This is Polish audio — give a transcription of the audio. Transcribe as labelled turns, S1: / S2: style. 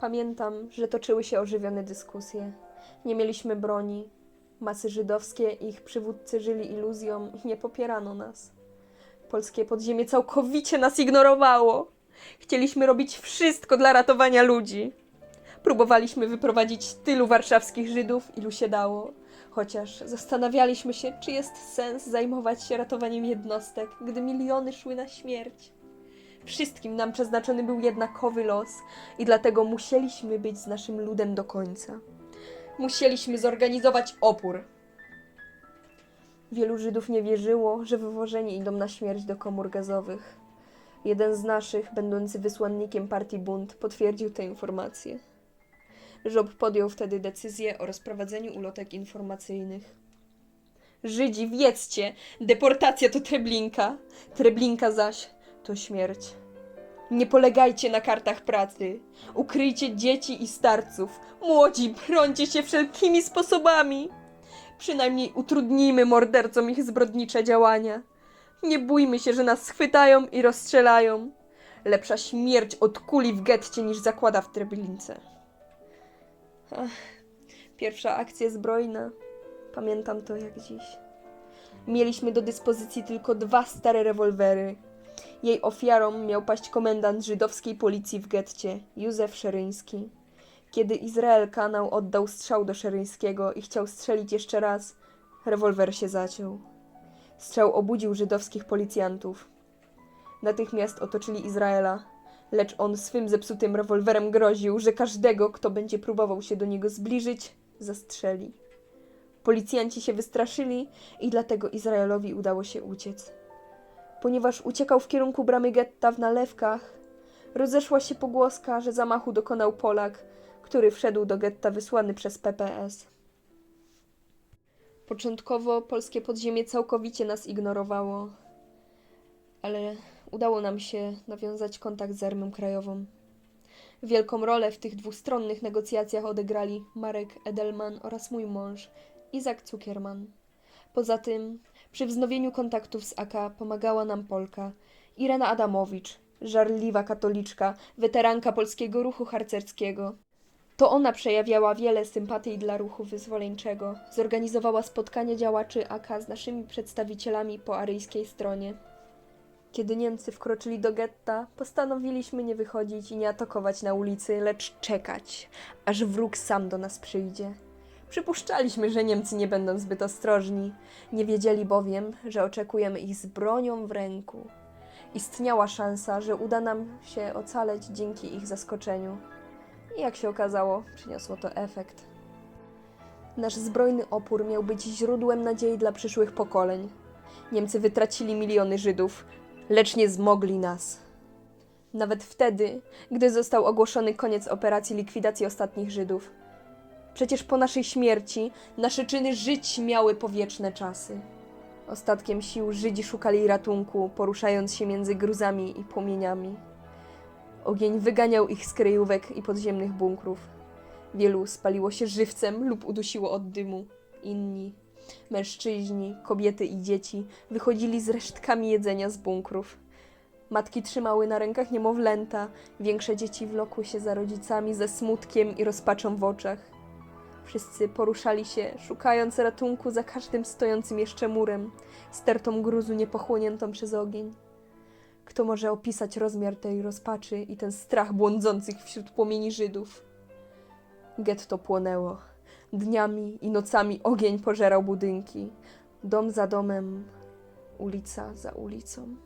S1: Pamiętam, że toczyły się ożywione dyskusje. Nie mieliśmy broni. Masy żydowskie i ich przywódcy żyli iluzją i nie popierano nas. Polskie podziemie całkowicie nas ignorowało. Chcieliśmy robić wszystko dla ratowania ludzi. Próbowaliśmy wyprowadzić tylu warszawskich Żydów, ilu się dało. Chociaż zastanawialiśmy się, czy jest sens zajmować się ratowaniem jednostek, gdy miliony szły na śmierć. Wszystkim nam przeznaczony był jednakowy los i dlatego musieliśmy być z naszym ludem do końca. Musieliśmy zorganizować opór. Wielu Żydów nie wierzyło, że wywożeni idą na śmierć do komór gazowych. Jeden z naszych, będący wysłannikiem partii Bund, potwierdził tę informację. Żob podjął wtedy decyzję o rozprowadzeniu ulotek informacyjnych. Żydzi, wiedzcie, deportacja to Treblinka, Treblinka zaś to śmierć. Nie polegajcie na kartach pracy. Ukryjcie dzieci i starców. Młodzi, brońcie się wszelkimi sposobami. Przynajmniej utrudnijmy mordercom ich zbrodnicze działania. Nie bójmy się, że nas schwytają i rozstrzelają. Lepsza śmierć od kuli w getcie niż zakłada w Treblince. Ach, pierwsza akcja zbrojna. Pamiętam to jak dziś. Mieliśmy do dyspozycji tylko dwa stare rewolwery. Jej ofiarą miał paść komendant żydowskiej policji w getcie, Józef Szeryński. Kiedy Izrael kanał oddał strzał do Szeryńskiego i chciał strzelić jeszcze raz, rewolwer się zaciął. Strzał obudził żydowskich policjantów. Natychmiast otoczyli Izraela, lecz on swym zepsutym rewolwerem groził, że każdego, kto będzie próbował się do niego zbliżyć, zastrzeli. Policjanci się wystraszyli i dlatego Izraelowi udało się uciec. Ponieważ uciekał w kierunku bramy getta w nalewkach, rozeszła się pogłoska, że zamachu dokonał Polak, który wszedł do getta wysłany przez PPS. Początkowo polskie podziemie całkowicie nas ignorowało, ale udało nam się nawiązać kontakt z Armią Krajową. Wielką rolę w tych dwustronnych negocjacjach odegrali Marek Edelman oraz mój mąż, Izak Cukierman. Poza tym, przy wznowieniu kontaktów z AK pomagała nam Polka Irena Adamowicz, żarliwa katoliczka, weteranka polskiego ruchu harcerskiego. To ona przejawiała wiele sympatii dla ruchu wyzwoleńczego. Zorganizowała spotkania działaczy AK z naszymi przedstawicielami po aryjskiej stronie. Kiedy Niemcy wkroczyli do getta, postanowiliśmy nie wychodzić i nie atakować na ulicy, lecz czekać, aż wróg sam do nas przyjdzie. Przypuszczaliśmy, że Niemcy nie będą zbyt ostrożni. Nie wiedzieli bowiem, że oczekujemy ich z bronią w ręku. Istniała szansa, że uda nam się ocaleć dzięki ich zaskoczeniu. I jak się okazało, przyniosło to efekt. Nasz zbrojny opór miał być źródłem nadziei dla przyszłych pokoleń. Niemcy wytracili miliony Żydów, lecz nie zmogli nas. Nawet wtedy, gdy został ogłoszony koniec operacji likwidacji ostatnich Żydów. Przecież po naszej śmierci nasze czyny żyć miały powieczne czasy. Ostatkiem sił Żydzi szukali ratunku, poruszając się między gruzami i płomieniami. Ogień wyganiał ich z kryjówek i podziemnych bunkrów. Wielu spaliło się żywcem lub udusiło od dymu. Inni, mężczyźni, kobiety i dzieci, wychodzili z resztkami jedzenia z bunkrów. Matki trzymały na rękach niemowlęta, większe dzieci wlokły się za rodzicami ze smutkiem i rozpaczą w oczach. Wszyscy poruszali się, szukając ratunku za każdym stojącym jeszcze murem, stertą gruzu niepochłoniętą przez ogień. Kto może opisać rozmiar tej rozpaczy i ten strach błądzących wśród płomieni Żydów? Getto płonęło. Dniami i nocami ogień pożerał budynki. Dom za domem, ulica za ulicą.